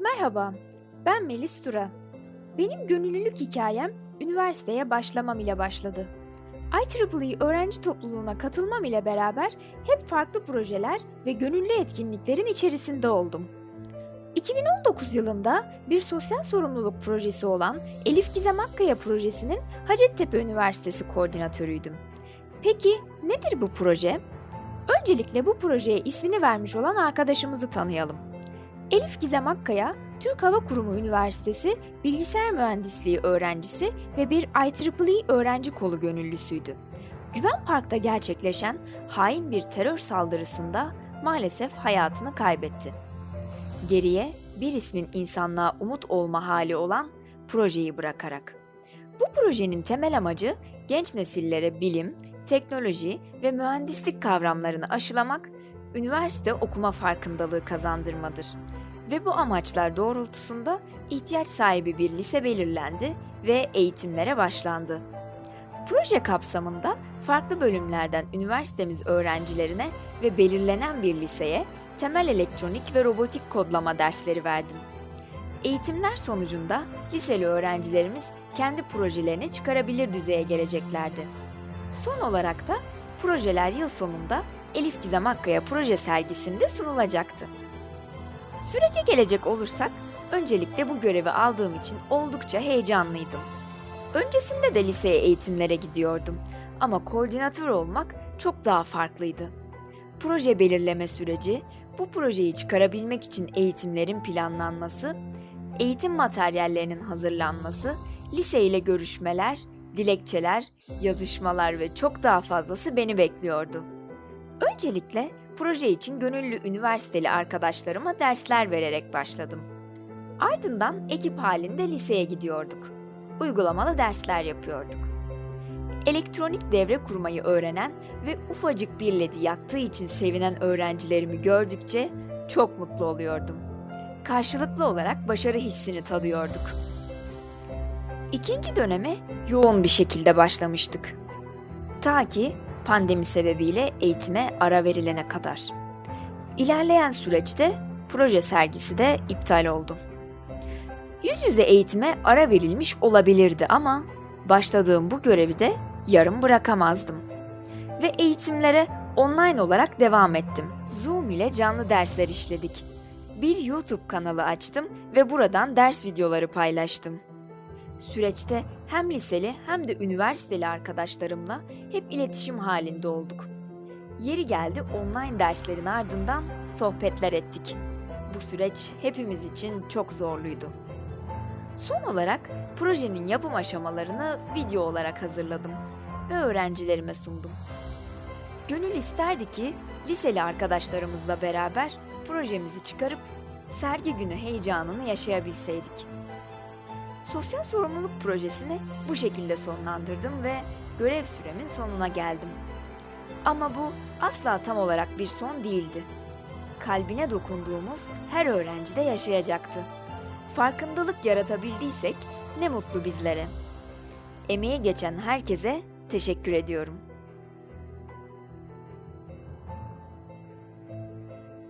Merhaba, ben Melis Tura. Benim gönüllülük hikayem üniversiteye başlamam ile başladı. IEEE öğrenci topluluğuna katılmam ile beraber hep farklı projeler ve gönüllü etkinliklerin içerisinde oldum. 2019 yılında bir sosyal sorumluluk projesi olan Elif Gizem Akkaya projesinin Hacettepe Üniversitesi koordinatörüydüm. Peki nedir bu proje? Öncelikle bu projeye ismini vermiş olan arkadaşımızı tanıyalım. Elif Gizem Akkaya, Türk Hava Kurumu Üniversitesi Bilgisayar Mühendisliği öğrencisi ve bir IEEE öğrenci kolu gönüllüsüydü. Güven Park'ta gerçekleşen hain bir terör saldırısında maalesef hayatını kaybetti. Geriye bir ismin insanlığa umut olma hali olan projeyi bırakarak. Bu projenin temel amacı genç nesillere bilim, teknoloji ve mühendislik kavramlarını aşılamak, üniversite okuma farkındalığı kazandırmadır. Ve bu amaçlar doğrultusunda ihtiyaç sahibi bir lise belirlendi ve eğitimlere başlandı. Proje kapsamında farklı bölümlerden üniversitemiz öğrencilerine ve belirlenen bir liseye temel elektronik ve robotik kodlama dersleri verdim. Eğitimler sonucunda liseli öğrencilerimiz kendi projelerini çıkarabilir düzeye geleceklerdi. Son olarak da projeler yıl sonunda Elif Gizem Akkaya proje sergisinde sunulacaktı. Sürece gelecek olursak, öncelikle bu görevi aldığım için oldukça heyecanlıydım. Öncesinde de liseye eğitimlere gidiyordum ama koordinatör olmak çok daha farklıydı. Proje belirleme süreci, bu projeyi çıkarabilmek için eğitimlerin planlanması, eğitim materyallerinin hazırlanması, lise ile görüşmeler, dilekçeler, yazışmalar ve çok daha fazlası beni bekliyordu. Öncelikle proje için gönüllü üniversiteli arkadaşlarıma dersler vererek başladım. Ardından ekip halinde liseye gidiyorduk. Uygulamalı dersler yapıyorduk. Elektronik devre kurmayı öğrenen ve ufacık bir ledi yaktığı için sevinen öğrencilerimi gördükçe çok mutlu oluyordum. Karşılıklı olarak başarı hissini tadıyorduk. İkinci döneme yoğun bir şekilde başlamıştık. Ta ki pandemi sebebiyle eğitime ara verilene kadar. İlerleyen süreçte proje sergisi de iptal oldu. Yüz yüze eğitime ara verilmiş olabilirdi ama başladığım bu görevi de yarım bırakamazdım. Ve eğitimlere online olarak devam ettim. Zoom ile canlı dersler işledik. Bir YouTube kanalı açtım ve buradan ders videoları paylaştım. Süreçte hem liseli hem de üniversiteli arkadaşlarımla hep iletişim halinde olduk. Yeri geldi online derslerin ardından sohbetler ettik. Bu süreç hepimiz için çok zorluydu. Son olarak projenin yapım aşamalarını video olarak hazırladım ve öğrencilerime sundum. Gönül isterdi ki liseli arkadaşlarımızla beraber projemizi çıkarıp sergi günü heyecanını yaşayabilseydik. Sosyal sorumluluk projesini bu şekilde sonlandırdım ve görev süremin sonuna geldim. Ama bu asla tam olarak bir son değildi. Kalbine dokunduğumuz her öğrenci de yaşayacaktı. Farkındalık yaratabildiysek ne mutlu bizlere. Emeği geçen herkese teşekkür ediyorum.